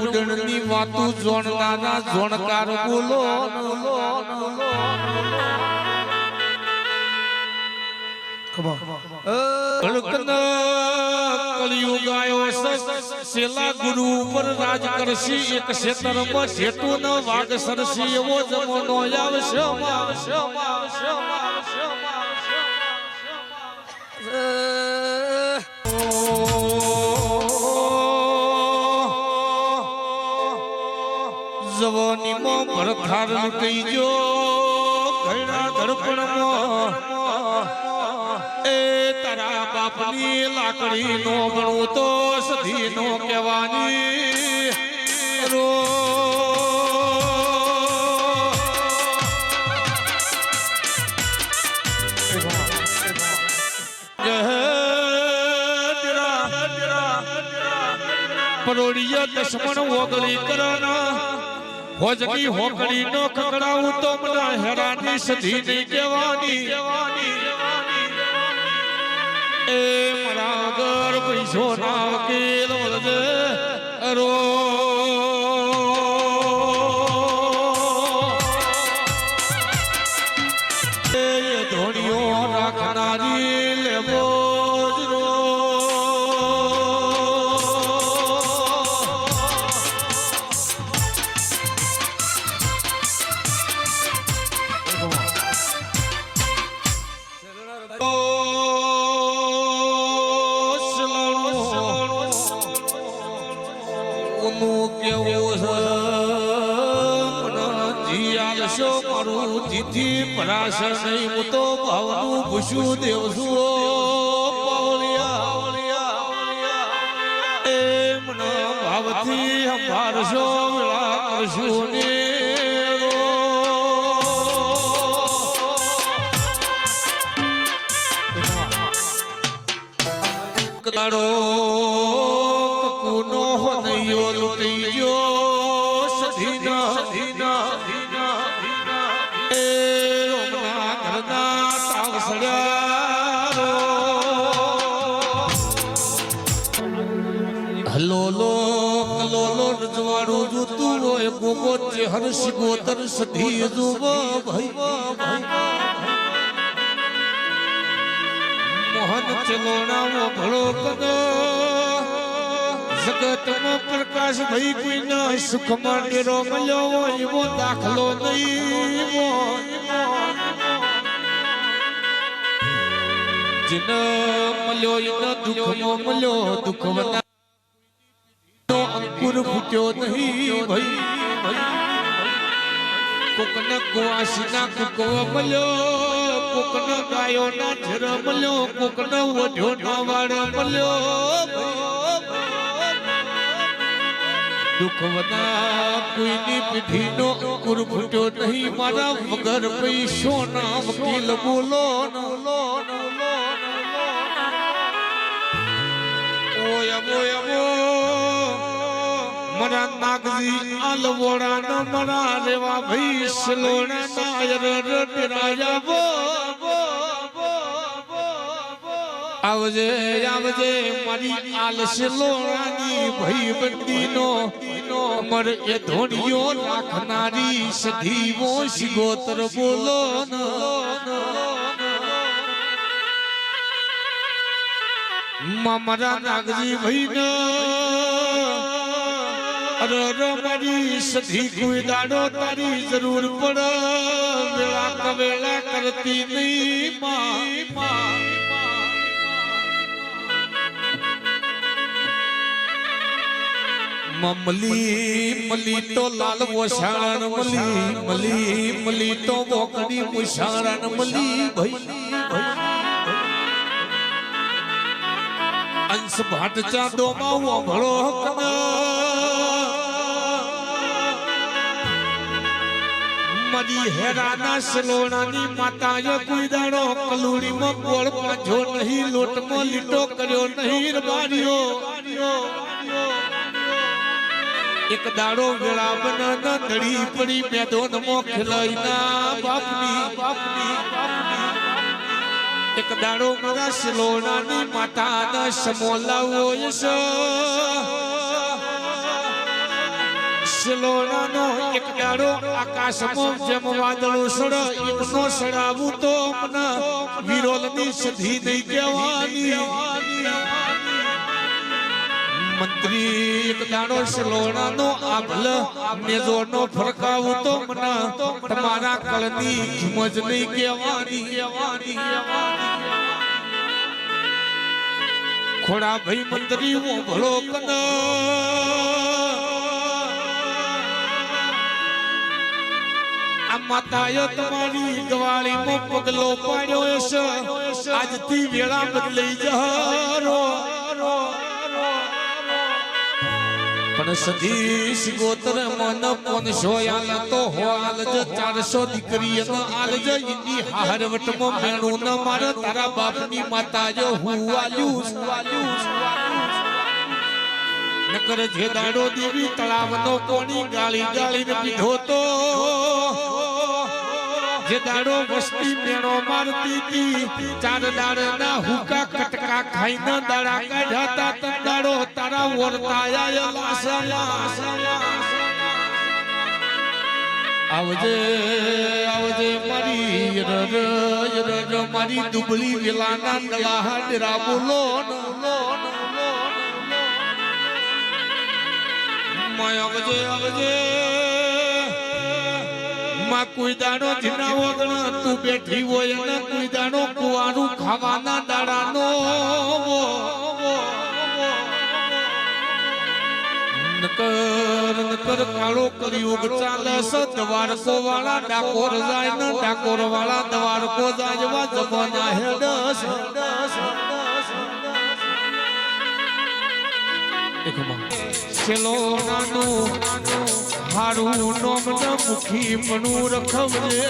ઉડણની વાતું જોણનારા જોણકાર બોલો સેલા ગુરુ ઉપર રાજ કરશી, એક ક્ષેત્રમાં જેટું ન ભરથાર લૂટી કહીજો ઘણા ધડપણમાં એ તારા બાપની લાકડી નો ગણું તો સધી નો કહેવાની. રો. પરોડિયા દશમણ ઓગળી કરના હોજકી હોકડી નો ખકડાવું તો મને હેરાની સધી નહીં કહેવાની એ મારા ઘર પૈસો ના વકીલ વળજે જીથી પરાશર નહીં હું તો ભાવનું ભૂશું દેવ છું ભાવથી સંભાળશો વેળા કરશું હલો લો કલો લો રજવાડું જોતું હોય ગોગો ચેહર સિગોતર સધી જુવો ભાઈ મોહન ચલોણા ભળો કદો જગતમાં પ્રકાશ ભાઈ કોઈના સુખ માંડેરો મળ્યો હોય એવો દાખલો નહીં જીન મળ્યો, એના દુઃખમાં મળ્યો દુઃખ નો અંકુર ફૂટ્યો નહીં ભાઈ કોકને કુવાસીના કુકો મળ્યો, કોકન ગાયો ના ઝર મળ્યો, કોકન ઓઢ્યો ના વાળ મળ્યો દુઃખ વના કોઈની પીઠીનો અંકુર ફૂટ્યો નહીં, મારા વગર પૈસો ના વકીલ બોલો ઓય ઓય મરા નાગજી આલવોડા ન મરા રેવા ભઈ સલોણા નાયર રટરાયા બો આવજે આવજે, મારી આલ સલોણાની ભાઈ બંદીનો. અમર એ ધોણીઓ રાખનારી સધી મો શિગોતર બોલો મમરા નાગજી ભઈ અરે અરે મારી સધી કોઈ દાડો તારી જરૂર પડ. વેળા કવેળા કરતી નહીં માં. મમલી મલી તો લાલ વસાણ મલી મલી મલી તો બોકડી મુસાણ મલી ભાઈ. અંશ ભાટ ચાંદો માં ઓભળો મારી હેરાના સલોણાની માતાએ કોઈ દાડો કલુડીમાં ગોળ પાછો નહીં, લોટમાં લીટો કર્યો નહીં, રબારીઓ. એક દાડો વેળા બન ધડી પડી મેદોન મો ખીલઈના બાપની. બાપની એક દાડો મારા સિલોણાની માતાના સમોલાવો યસ સિલોણાનો એક ડાળો આકાશમાં જેમ વાદળો સડ એમનો સડાવું તો અમને વિરોલની સધી નહીં કહેવાની. મંત્રી એક દાડો સલોણાનો આભલ મેજોનો ફરકાવું તો મને તમારા કળની કિંમત નહીં કહેવાની. કહેવાની ખોડા ભાઈ મંત્રી હું ભલો કન. માતાએ તમારી ગવાળીમાં પગલો પાડ્યો હશે. આજથી વેળા બદલાઈ જહારો. પણ સતીશ ગોત્ર મન પોનસો આલ તો હોલ જ ચારસો દીકરી આલ જ ઇન્દી હારવટમાં મેણું ન માર. તારા બાપની માતા જો હું આલ્યું નકર જે દાડો દેવી તળાવનો કોણી ગાળી ગાળીને પીધો તો જે દાડો વસ્તી મેળો મારતી હતી, ચાર દાડાના હુકા કટકા ખાઈને દાડા કાઢ્યા તા તન દાડો તારા વર્તાયા લાસલા. આવજે આવજે મારી રર રર, મારી દુબળી વેલાના નલા હાડરા બોલો આવજે આવજે. કોઈ દાડો જીના વગણ તું બેઠી હોય અને કોઈ દાડો કુવાનું ખાવાના દાડાનો. નકર નકર ચાલે વાળા ડાકોર જાય દ્વારકો જાય નાનો હારું નોમ મુખી મનું રખવજે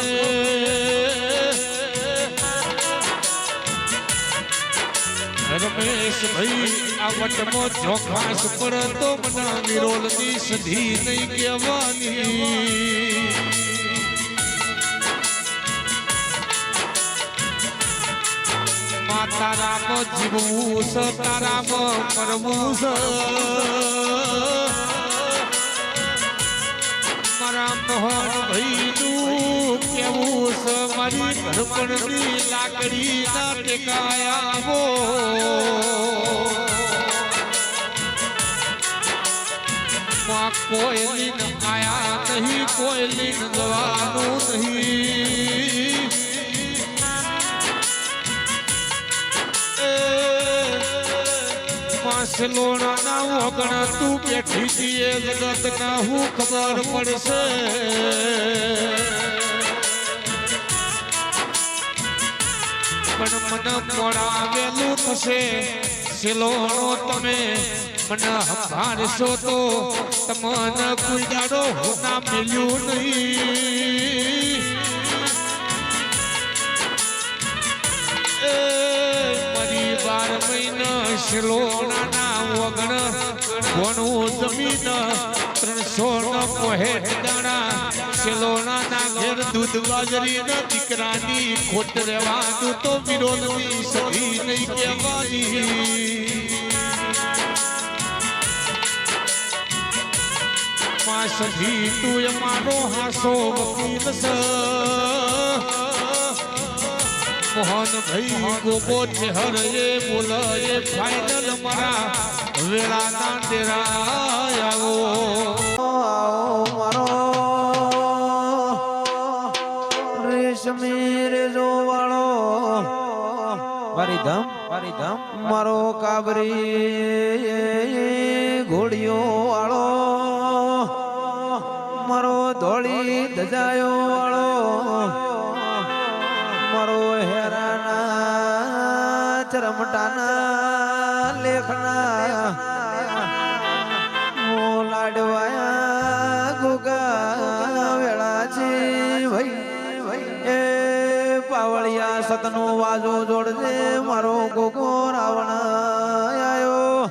રમેશ ભાઈ, આ વટમો જોખાસ પર તો મને નિરોલની સધી નહીં કહેવાની. માતા રામ જીવવું સ, તારામ કરવું મારા મોહન ભાઈનું કેવું છે મારી ઘરપણની લાકડી કોઈ લીન આયા નહીં, કોઈ લીન જવાનું નહીં. માસલોણા ના ઓગણા તું બેઠી દીએ જગત ના હું ખબર પડશે. પણ મને મોડાવેલું થશે. સિલોણો તમે મને સંભાળશો તો તમને કોઈ દાડો ના મળ્યું નહીં. મહિના શિલોણાના વગણ ઘણું જમીન, ત્રણસો નો પોહેટ દૂધ બાજરી દીકરાની ખોટ રહેવાનું તો વિરોધની સધી નહીં કહેવાની માં તું એ મારો હાસો વકીલ છે. મોહન ભાઈ ગોપો ચહેર એ બોલ એ ફાઇનલ મારા વેળાના ડેરા આવો આવો મારો રેશમી રેજો વાળો. મારી ધમ મારી ધમ. મારો કાબરી. સતનો વાજો જોડજે મારો ગોગો રાવણ આયો.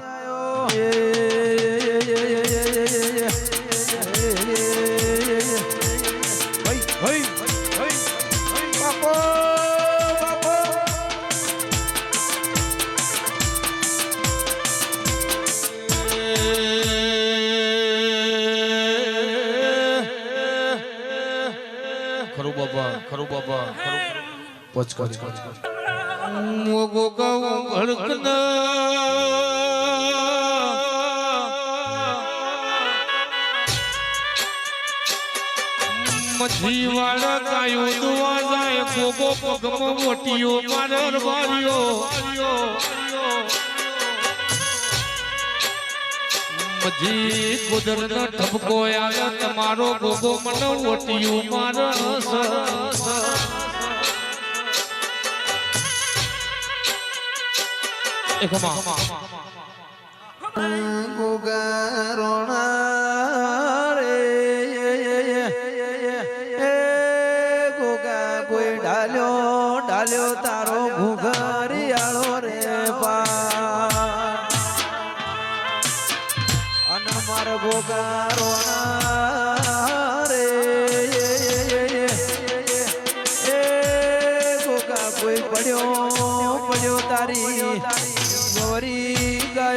કોચ પોચ મોગો મોટીઓ મારર વાળ્યો મજી કુદર ઠપકો આવે તમારો ગોગો મને મારસ એક ગુગારોણા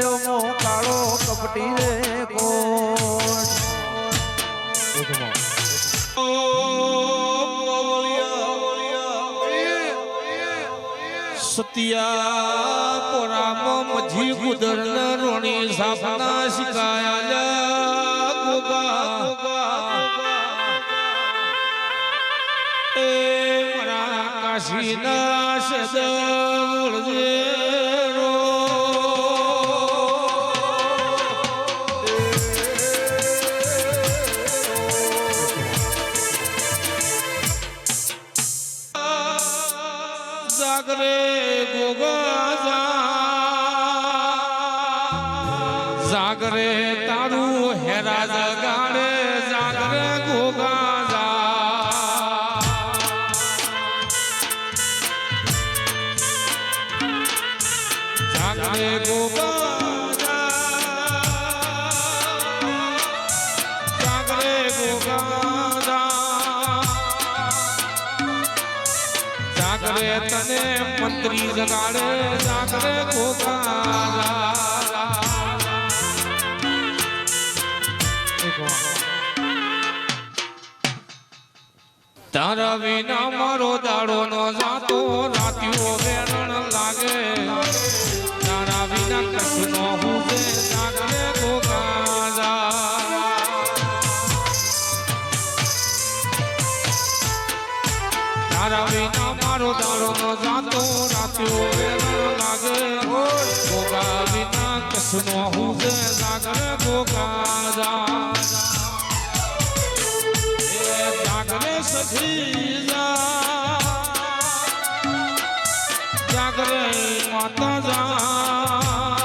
ગાયો મો કાળો કપટી રે કોણ? સતિયા પોરામાં મજી ગુદર રોણી સાપના શિકાયા ગોગા એ જાગરે તારું હેરા જગાડે જાગરે ગોગા જાગરે ગોગા જાગરે ગોગા જાગરે તને મંત્રી જગાડે, જાગરે ગોગારા તારા વિના મારો દાડો નો જાતો રાત્યો વેરણ લાગે. તારા વિના કશું નો હુજે જાગરે ગોગારા તારા વિના મારો દાડો નો જાતો રાત્યો વેરણ લાગે. ગોગા વિના કસનો હુજે લાગે ગોગા જાગરે સખી જા જાગરે માતા જા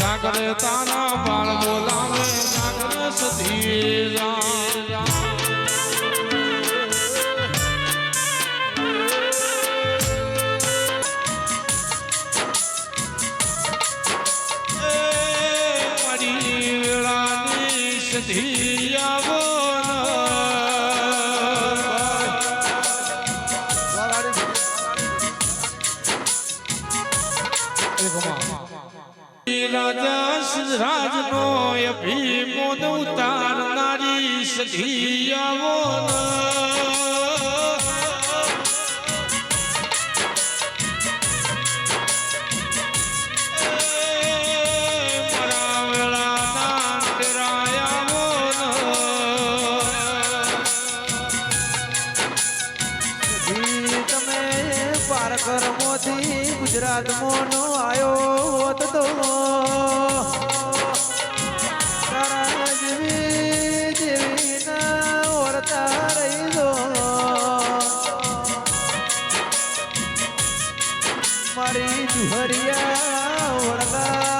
જાગરે તારા ઉતારનારી મારી જુહરિયા ઓળગાની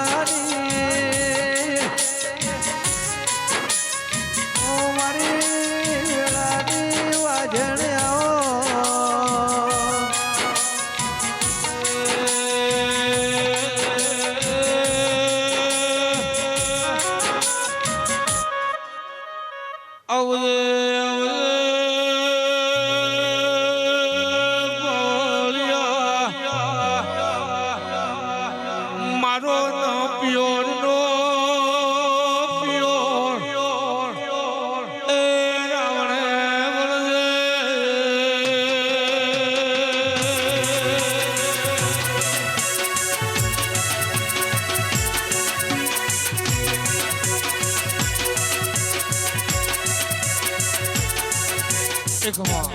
એકમાં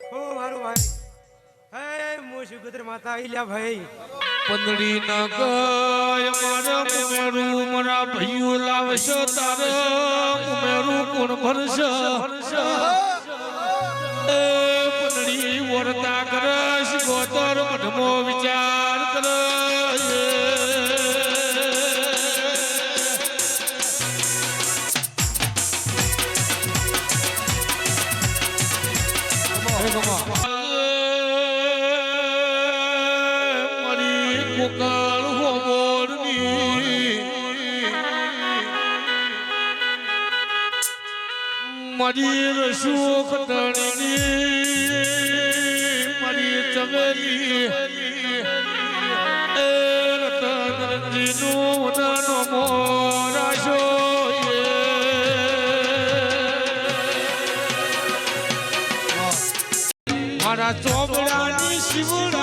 ઓ મારું ભાઈ. હે હું સુગુત્ર માતા ભાઈ. પંદડી ના ગય મારા મુમેરું મારા ભૈયો લાવશો તારે. મુમેરું કોણ ભરશે? એ પંદડી વરતા કરશ ગોતર મઠમો મારી રસુ ખટણીની મારી ચમેલી. રતનજીનું નાનો મોરાશો મારા ચોપડાની શિવડાવું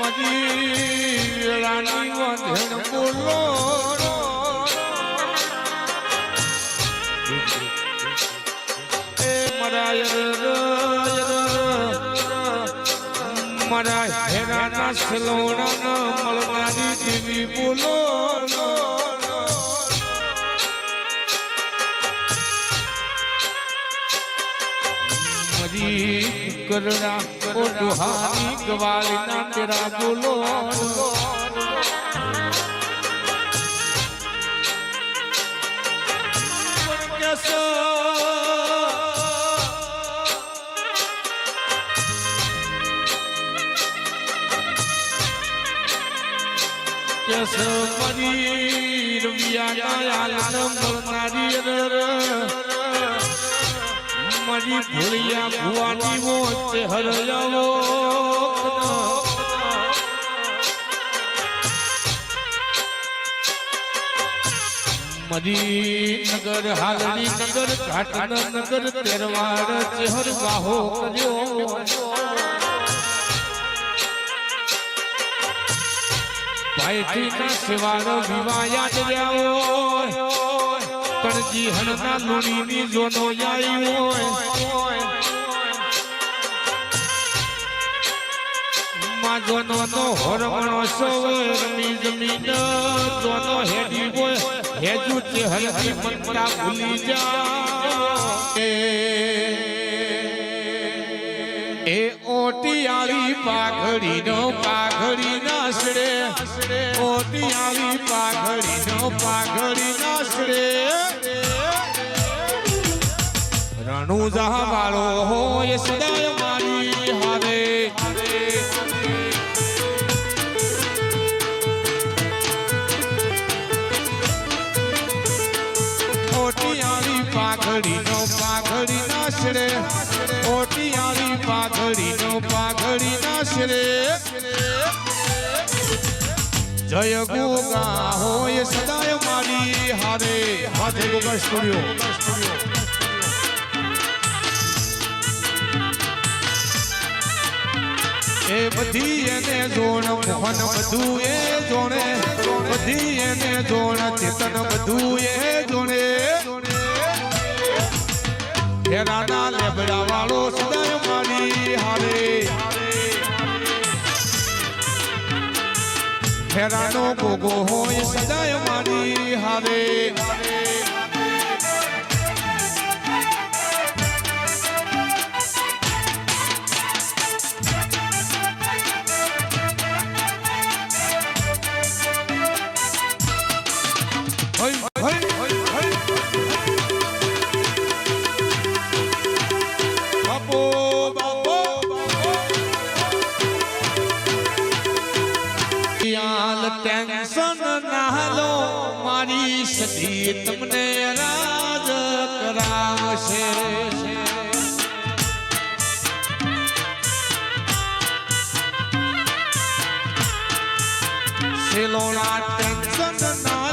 મજી રાણી વધણ બોલો એ ઓ દુહાની ગવાલીના તેરા બોલો કેસ મરી રવિયા આલમ મળનારી ર મરી ભૂલિયા ભુવાની મોતે હરજાવો. મરી નગર હાલની નગર, ઘાટના નગર તેરવાડ ચેહર વાહો કર્યો. ભાઈથી ના સેવાનો વિવાયા જ રહ્યા કણજી હણના લુણીની જોનો આઈ હોય. માં જોનો નો હોરમણો સવરની જમીન હોય. હેજુ તે હલકી મનતા ભૂલી જા ઓટિયાળી પાઘડી નાસડે. પાઘડી નાસડે. રણુજા વાળો હોય સદાય મારી હારે ઓટિયાળી પાઘડી નો પાઘડી નાસડે, ઓટિયાળી પાઘડી નો પાઘડી નાસડે. જય ગોગા હોય સદાય મારી હારે હાથે ગોગા સ્ટુડિયો. એ બધી એને જોણ, મોહન બધું એ જોણે. બધી એને જોણ, ચેતન બધું એ જોણે. હેરાના લેબડા વાળો સદાય મારી હારે. ફેરાનો ગોગો હોય સદાય મારી હારે.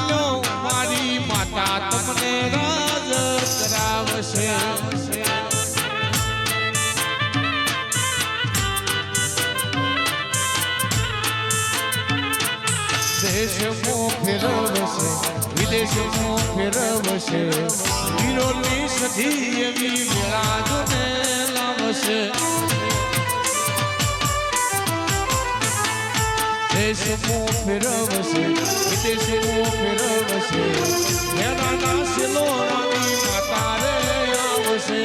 લો મારી માતા તમને રાજ ફેરવશે વિદેશમાં ફેરવશે વીરોની સધી એવી મેળાજોને લાવશે દેશમાં ફેરવશે વિદેશમાં ફેરવશે મેળાના સેલોરાની માતા રે આવશે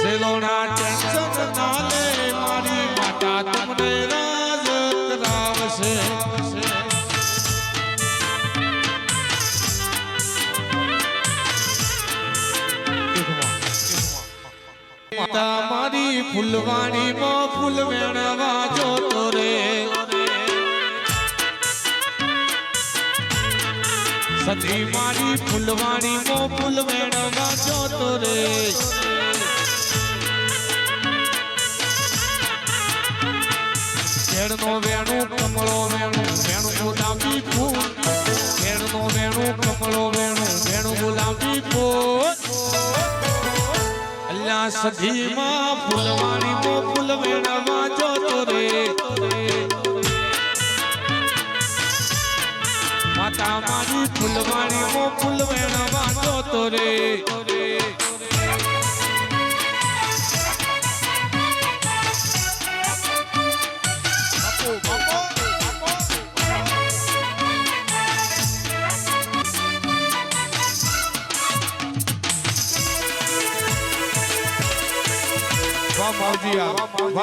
સેલોના ટેન્શન ના મારી માતા તમને રાજ કરાવશે મારી ફૂલવાણીમાં ફૂલ વેણવા જોતો રે સતી મારી ફૂલવાણીમાં ફૂલ વેણવા જોતો રે. કેળનો વેણું, કમળો વેણું વેણું ગુલાબી ફૂલ. કેળનો વેણું, કમળો વેણું વેણું ગુલાબી ફૂલ. અલ્લા સધીમાં ફૂલવાણી ફૂલવાણી મો ફૂલવેણ વાંચો તો રે.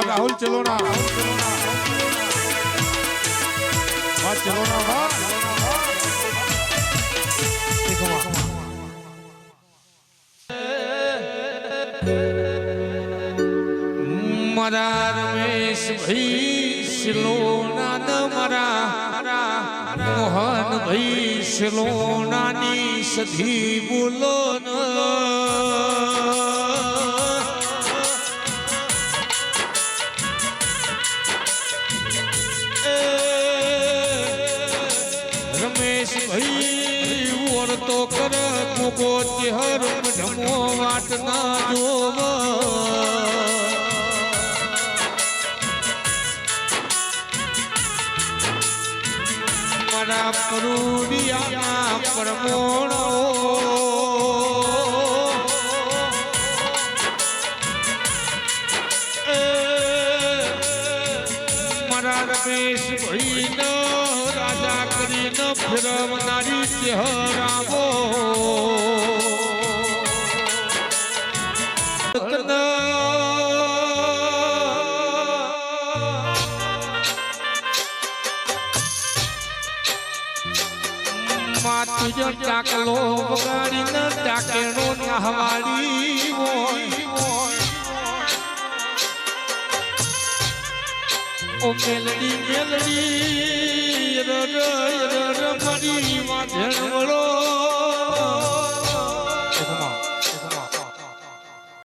રાહુલ ચલોના ચલોના મારા રમેશ ભાઈ શિલોના ન મારા મોહન ભાઈ શિલોનાની સધી બોલો પરમોણો મારા રમેશ ભાઈ રાજા કરીને ફેરવનારી ચહેરાવો કાલો બગાડીને ટાકેણો નહવાડી ઓ મેલડી મેલડી ર ર ર મરી વાંધણ વળો.